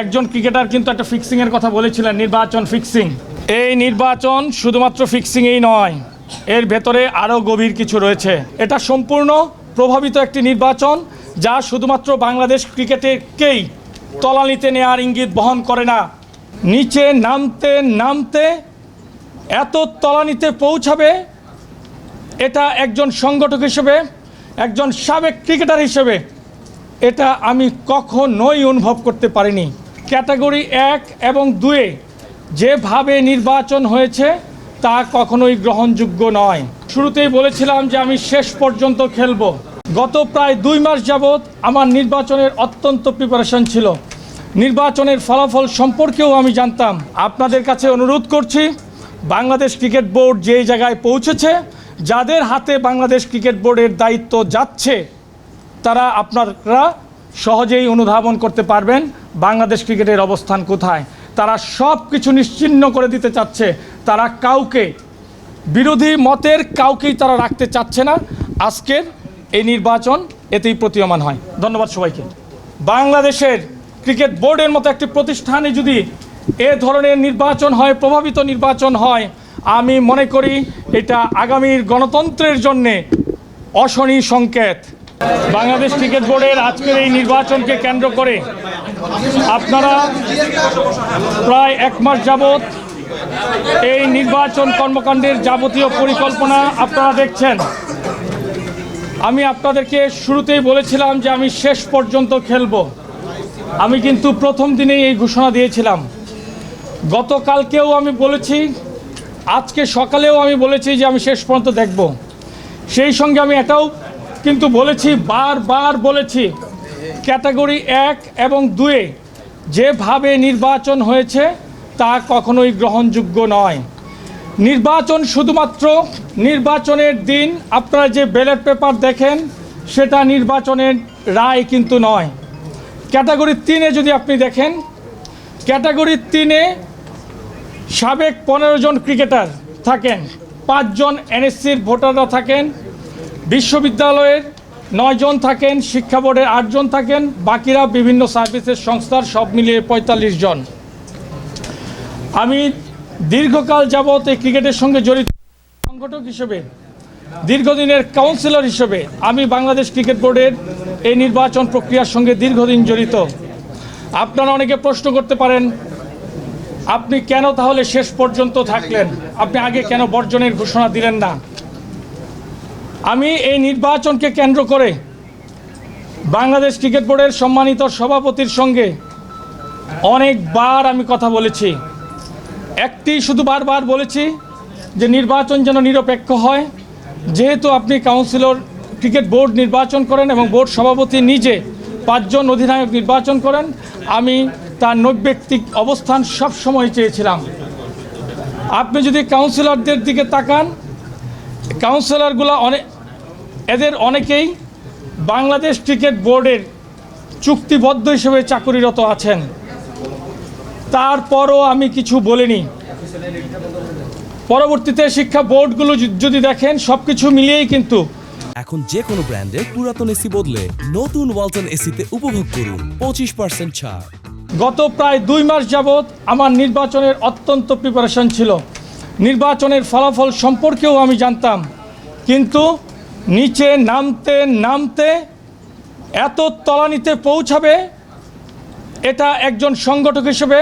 একজন ক্রিকেটার কিন্তু একটা ফিক্সিংয়ের কথা বলেছিলেন, নির্বাচন ফিক্সিং এই নির্বাচন শুধুমাত্র ফিক্সিংয়েই নয়, এর ভেতরে আরও গভীর কিছু রয়েছে। এটা সম্পূর্ণ প্রভাবিত একটি নির্বাচন, যা শুধুমাত্র বাংলাদেশ ক্রিকেটেরকেই তলানিতে নেওয়ার ইঙ্গিত বহন করে না। নিচে নামতে নামতে এত তলানিতে পৌঁছাবে, এটা একজন সংগঠক হিসেবে, একজন সাবেক ক্রিকেটার হিসেবে, এটা আমি কখনোই অনুভব করতে পারিনি। ক্যাটাগরি এক এবং দুয়ে যেভাবে নির্বাচন হয়েছে, তা কখনোই গ্রহণযোগ্য নয়। শুরুতেই বলেছিলাম যে আমি শেষ পর্যন্ত খেলব। গত প্রায় দুই মাস যাবৎ আমার নির্বাচনের অত্যন্ত প্রিপারেশন ছিল। নির্বাচনের ফলাফল সম্পর্কেও আমি জানতাম। আপনাদের কাছে অনুরোধ করছি, বাংলাদেশ ক্রিকেট বোর্ড যে জায়গায় পৌঁছেছে, যাদের হাতে বাংলাদেশ ক্রিকেট বোর্ডের দায়িত্ব যাচ্ছে, তারা আপনারা সহজেই অনুধাবন করতে পারবেন বাংলাদেশ ক্রিকেটের অবস্থান কোথায়। তারা সব কিছু নিশ্চিহ্ন করে দিতে চাচ্ছে। তারা কাউকে বিরোধী মতের কাউকেই তারা রাখতে চাচ্ছে না। আজকের এই নির্বাচন এতেই প্রতীয়মান হয়। ধন্যবাদ সবাইকে। বাংলাদেশের ক্রিকেট বোর্ডের মতো একটি প্রতিষ্ঠানে যদি এ ধরনের নির্বাচন হয়, প্রভাবিত নির্বাচন হয়, আমি মনে করি এটা আগামীর গণতন্ত্রের জন্যে অশনি সংকেত। বাংলাদেশ ক্রিকেট বোর্ডের আজকের এই নির্বাচনকে কেন্দ্র করে আপনারা প্রায় এক মাস যাবৎ এই নির্বাচন কর্মকাণ্ডের যাবতীয় পরিকল্পনা আপনারা দেখছেন। আমি আপনাদেরকে শুরুতেই বলেছিলাম যে আমি শেষ পর্যন্ত খেলব। আমি কিন্তু প্রথম দিনেই এই ঘোষণা দিয়েছিলাম। গতকালকেও আমি বলেছি, আজকে সকালেও আমি বলেছি যে আমি শেষ পর্যন্ত দেখব। সেই সঙ্গে আমি এটাও কিন্তু বলেছি, বারবার বলেছি, ক্যাটাগরি এক এবং দুয়ে যেভাবে নির্বাচন হয়েছে তা কখনোই গ্রহণযোগ্য নয়। নির্বাচন শুধুমাত্র নির্বাচনের দিন আপনারা যে ব্যালট পেপার দেখেন, সেটা নির্বাচনের রায় কিন্তু নয়। ক্যাটাগরি তিনে যদি আপনি দেখেন, ক্যাটাগরি তিনে সাবেক পনেরো জন ক্রিকেটার থাকেন, পাঁচজন এনএসসির ভোটাররা থাকেন বিশ্ববিদ্যালয়ের নয়জন থাকেন, শিক্ষা বোর্ডের আটজন থাকেন, বাকিরা বিভিন্ন সার্ভিসের সংস্থার সব মিলিয়ে পঁয়তাল্লিশ জন। আমি দীর্ঘকাল যাবৎ এই ক্রিকেটের সঙ্গে জড়িত, সংগঠক হিসেবে, দীর্ঘদিনের কাউন্সিলর হিসেবে আমি বাংলাদেশ ক্রিকেট বোর্ডের এই নির্বাচন প্রক্রিয়ার সঙ্গে দীর্ঘদিন জড়িত। আপনারা অনেকে প্রশ্ন করতে পারেন, আপনি কেন তাহলে শেষ পর্যন্ত থাকলেন? আপনি আগে কেন বর্জনের ঘোষণা দিলেন না? আমি এই নির্বাচনকে কেন্দ্র করে বাংলাদেশ ক্রিকেট বোর্ডের সম্মানিত সভাপতির সঙ্গে অনেকবার আমি কথা বলেছি। একটি শুধু বারবার বলেছি যে নির্বাচন যেন নিরপেক্ষ হয়। যেহেতু আপনি কাউন্সিলর, ক্রিকেট বোর্ড নির্বাচন করেন এবং বোর্ড সভাপতি নিজে পাঁচজন অধিনায়ক নির্বাচন করেন, আমি তার নৈব্যক্তিক অবস্থান সব সময় চেয়েছিলাম। আপনি যদি কাউন্সিলরদের দিকে তাকান, কাউন্সিলরগুলো অনেক এদের অনেকেই বাংলাদেশ ক্রিকেট বোর্ডের চুক্তিবদ্ধ হিসেবে চাকুরিরত আছেন। তারপরও আমি কিছু বলিনি। পরবর্তীতে শিক্ষা বোর্ডগুলো যদি দেখেন সব কিছু মিলিয়েই কিন্তু এখন যে কোনো ব্র্যান্ডের পুরাতন এসি বদলে নতুন ওয়ালটন এসিতে উপভোগ করুন পঁচিশ পার্সেন্ট ছাড়। গত প্রায় দুই মাস যাবৎ আমার নির্বাচনের অত্যন্ত প্রিপারেশন ছিল। নির্বাচনের ফলাফল সম্পর্কেও আমি জানতাম। কিন্তু নিচে নামতে নামতে এত তলানিতে পৌঁছাবে, এটা একজন সংগঠক হিসেবে,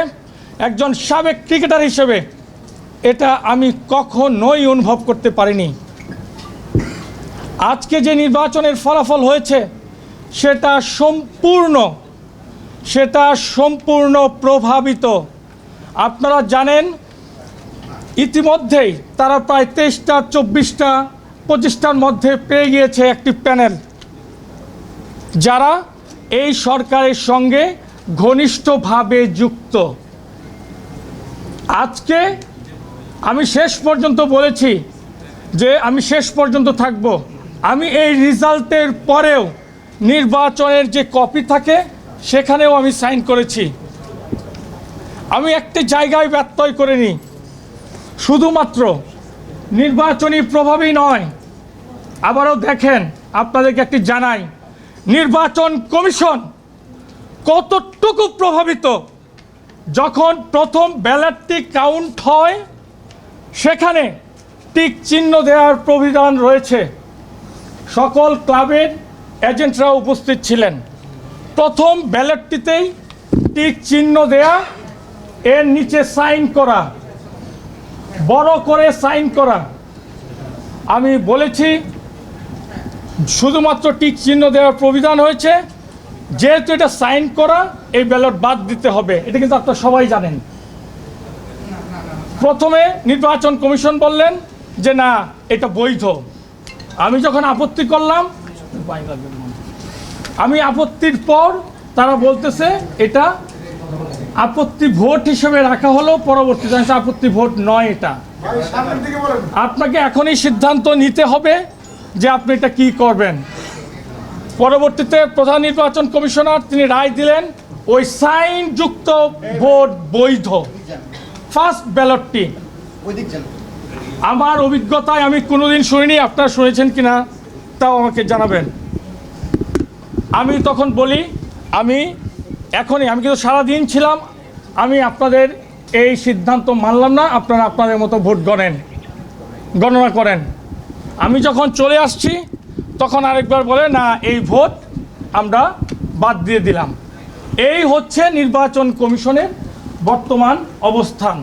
একজন সাবেক ক্রিকেটার হিসেবে, এটা আমি কখনোই অনুভব করতে পারিনি। আজকে যে নির্বাচনের ফলাফল হয়েছে, সেটা সম্পূর্ণ সেটা সম্পূর্ণ প্রভাবিত। আপনারা জানেন, ইতিমধ্যেই তারা প্রায় তেইশটা, চব্বিশটা পঁচিশটার মধ্যে পেয়ে গিয়েছে একটি প্যানেল। যারা এই সরকারের সঙ্গে ঘনিষ্ঠভাবে যুক্ত। আজকে আমি শেষ পর্যন্ত বলেছি যে আমি শেষ পর্যন্ত থাকব। আমি এই রেজাল্টের পরেও নির্বাচনের যে কপি থাকে, সেখানেও আমি সাইন করেছি। আমি একটি জায়গায় ব্যত্যয় করিনি। শুধুমাত্র নির্বাচনী প্রভাবই নয়। আবারও দেখেন, আপনাদেরকে একটি জানাই। নির্বাচন কমিশন কতটুকু প্রভাবিত? যখন প্রথম ব্যালটটি কাউন্ট হয়, সেখানে টিক চিহ্ন দেওয়ার প্রবিধান রয়েছে। সকল ক্লাবের এজেন্টরা উপস্থিত ছিলেন। প্রথম ব্যালটটিতেই টিক চিহ্ন দেয়া, এর নিচে সাইন করা। বড় করে সাইন করা। আমি বলেছি, শুধুমাত্র টিক চিহ্ন দেওয়ার প্রবিধান হয়েছে, যেহেতু এটা সাইন করা, এই ব্যালট বাদ দিতে হবে। এটা কিন্তু আপনারা সবাই জানেন। প্রথমে নির্বাচন কমিশন বললেন যে, না, এটা বৈধ। আমি যখন আপত্তি করলাম, আমি আপত্তির পর তারা বলতেছে, এটা আপত্তি ভোট হিসেবে রাখা হলো পরবর্তীতে আপত্তি ভোট নয় এটা। আপনাকে এখনই সিদ্ধান্ত নিতে হবে যে আপনি এটা কি করবেন। পরবর্তীতে প্রধান নির্বাচন কমিশনার তিনি রায় দিলেন, ওই সাইন যুক্ত ভোট বৈধ। ফার্স্ট ব্যালটটি আমার অভিজ্ঞতায় আমি কোনোদিন শুনিনি, আপনারা শুনেছেন কিনা তাও আমাকে জানাবেন। আমি তখন বলি, আমি এখনই, আমি কিন্তু সারাদিন ছিলাম আমি আপনাদের এই সিদ্ধান্ত মানলাম না, আপনারা আপনাদের মতো ভোট গণেন, গণনা করেন। আমি যখন চলে আসছি, তখন আরেকবার বলে, না, এই ভোট আমরা বাদ দিয়ে দিলাম। এই হচ্ছে নির্বাচন কমিশনের বর্তমান অবস্থান।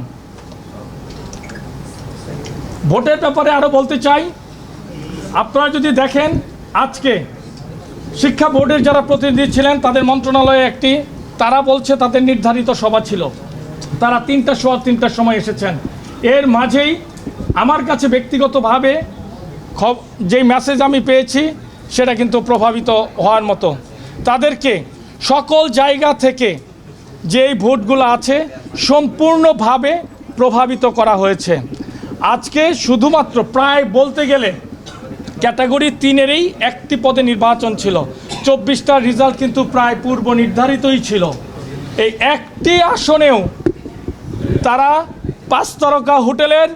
ভোটের ব্যাপারে আরও বলতে চাই, আপনারা যদি দেখেন, আজকে শিক্ষা বোর্ডের যারা প্রতিনিধি ছিলেন, তাদের মন্ত্রণালয়ে একটি তারা বলছে তাদের নির্ধারিত সভা ছিল। তারা তিনটা সোয়া তিনটার সময় এসেছেন। এর মাঝেই আমার কাছে ব্যক্তিগতভাবে খব- যেই মেসেজ আমি পেয়েছি, সেটা কিন্তু প্রভাবিত হওয়ার মতো। তাদেরকে সকল জায়গা থেকে যেই ভোটগুলো আছে, সম্পূর্ণভাবে প্রভাবিত করা হয়েছে। আজকে শুধুমাত্র প্রায় বলতে গেলে ক্যাটাগরি তিনেরই একটি পদে নির্বাচন ছিল। চব্বিশটা রেজাল্ট কিন্তু প্রায় পূর্ব নির্ধারিতই ছিল। এই একটি আসনেও তারা পাঁচ তারকা হোটেলের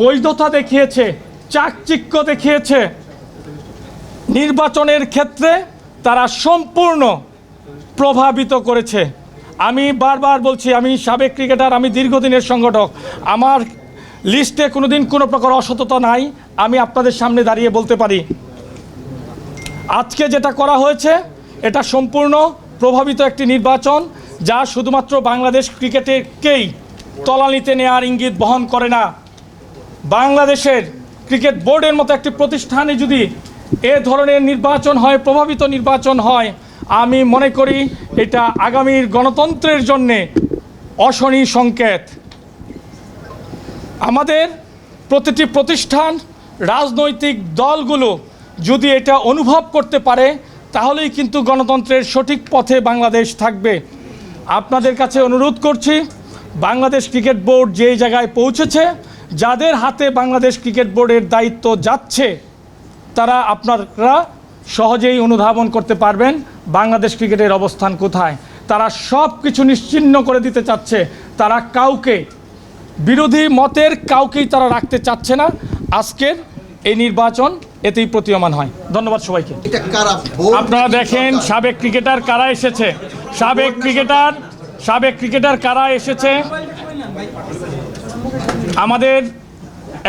বৈধতা দেখিয়েছে, চাকচিক্য দেখিয়েছে। নির্বাচনের ক্ষেত্রে তারা সম্পূর্ণ প্রভাবিত করেছে। আমি বারবার বলছি, আমি সাবেক ক্রিকেটার, আমি দীর্ঘদিনের সংগঠক। আমার লিস্টে কোনোদিন কোনো প্রকার অসততা নাই। আমি আপনাদের সামনে দাঁড়িয়ে বলতে পারি আজকে যেটা করা হয়েছে, এটা সম্পূর্ণ প্রভাবিত একটি নির্বাচন যা শুধুমাত্র বাংলাদেশ ক্রিকেটেরকেই তলানিতে নেওয়ার ইঙ্গিত বহন করে না। বাংলাদেশের ক্রিকেট বোর্ডের মতো একটি প্রতিষ্ঠানে যদি এ ধরনের নির্বাচন হয়, প্রভাবিত নির্বাচন হয়, আমি মনে করি এটা আগামীর গণতন্ত্রের জন্যে অশনি সংকেত। আমাদের প্রতিটি প্রতিষ্ঠান, রাজনৈতিক দলগুলো যদি এটা অনুভব করতে পারে, তাহলেই কিন্তু গণতন্ত্রের সঠিক পথে বাংলাদেশ থাকবে। আপনাদের কাছে অনুরোধ করছি, বাংলাদেশ ক্রিকেট বোর্ড যে জায়গায় পৌঁছেছে, যাদের হাতে বাংলাদেশ ক্রিকেট বোর্ডের দায়িত্ব যাচ্ছে, তারা আপনারা সহজেই অনুধাবন করতে পারবেন বাংলাদেশ ক্রিকেটের অবস্থান কোথায়। তারা সব কিছু নিশ্চিহ্ন করে দিতে চাচ্ছে, তারা কাউকে বিরোধী মতের কাউকেই তারা রাখতে চাচ্ছে না। আজকের এই নির্বাচন এতেই প্রতীয়মান হয়। ধন্যবাদ সবাইকে। আপনারা দেখেন সাবেক ক্রিকেটার কারা এসেছে? সাবেক ক্রিকেটার সাবেক ক্রিকেটার কারা এসেছে? আমাদের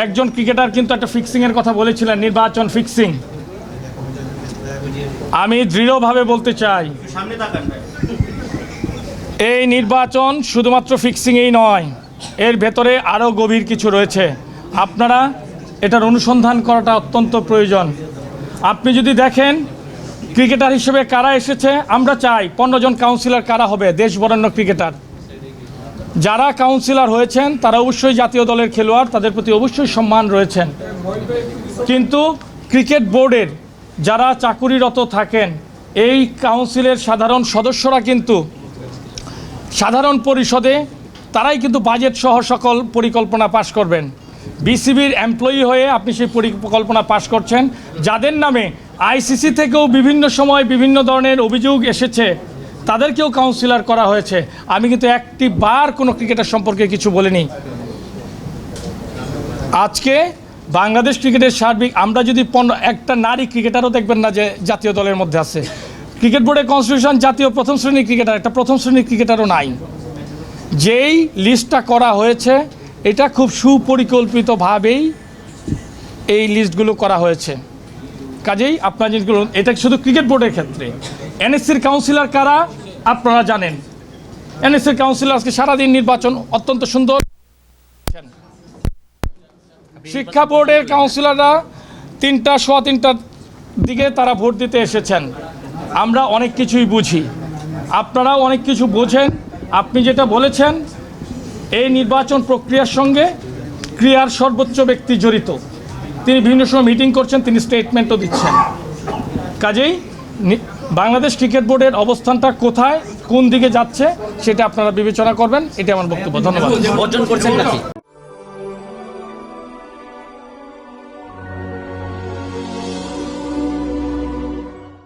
একজন ক্রিকেটার কিন্তু একটা ফিক্সিংয়ের কথা বলেছিলেন নির্বাচন ফিক্সিং আমি দৃঢ়ভাবে বলতে চাই এই নির্বাচন শুধুমাত্র ফিক্সিংয়েই নয় এর ভেতরে আরও গভীর কিছু রয়েছে। আপনারা এটার অনুসন্ধান করাটা অত্যন্ত প্রয়োজন। আপনি যদি দেখেন, ক্রিকেটার হিসেবে কারা এসেছে, আমরা চাই পনেরো জন কাউন্সিলর কারা হবে, দেশ বরেণ্য ক্রিকেটার। যারা কাউন্সিলর হয়েছেন, তারা অবশ্যই জাতীয় দলের খেলোয়াড়, তাদের প্রতি অবশ্যই সম্মান রয়েছেন। কিন্তু ক্রিকেট বোর্ডের যারা চাকুরিরত থাকেন, এই কাউন্সিলের সাধারণ সদস্যরা কিন্তু সাধারণ পরিষদে তারাই কিন্তু বাজেট সহ সকল পরিকল্পনা পাশ করবেন। বিসিবির এমপ্লয়ি হয়ে আপনি সেই পরিকল্পনা পাশ করছেন। যাদের নামে আইসিসি থেকেও বিভিন্ন সময় বিভিন্ন ধরনের অভিযোগ এসেছে, তাদেরকেও কাউন্সিলর করা হয়েছে। আমি কিন্তু একটি বার কোনো ক্রিকেটার সম্পর্কে কিছু বলিনি। আজকে বাংলাদেশ ক্রিকেটের সার্বিক, আমরা যদি পনেরো একটা নারী ক্রিকেটারও দেখবেন না যে জাতীয় দলের মধ্যে আছে। ক্রিকেট বোর্ডের কনস্টিটিউশন জাতীয় প্রথম শ্রেণির ক্রিকেটার, একটা প্রথম শ্রেণির ক্রিকেটারও নাই। যেই লিস্টটা করা হয়েছে এটা খুব সুপরিকল্পিতভাবেই এই লিস্টগুলো করা হয়েছে। কাজেই আপনার জিনিসগুলো এটা শুধু ক্রিকেট বোর্ডের ক্ষেত্রে? এনএসসির কাউন্সিলর কারা? আপনারা জানেন। এনএসসির কাউন্সিলর আজকে সারাদিন নির্বাচন অত্যন্ত সুন্দর শিক্ষা বোর্ডের কাউন্সিলররা তিনটা, সোয়া তিনটার দিকে তারা ভোট দিতে এসেছেন। আমরা অনেক কিছুই বুঝি। আপনারাও অনেক কিছু বোঝেন। আপনি যেটা বলেছেন এই নির্বাচন প্রক্রিয়ার সঙ্গে ক্রিয়ার সর্বোচ্চ ব্যক্তি জড়িত। তিনি বিভিন্ন সময় মিটিং করছেন, তিনি স্টেটমেন্টও দিচ্ছেন। কাজেই বাংলাদেশ ক্রিকেট বোর্ডের অবস্থানটা কোথায়, কোন দিকে যাচ্ছে, সেটা আপনারা বিবেচনা করবেন, এটা আমার বক্তব্য। ধন্যবাদ। করছেন নাকি?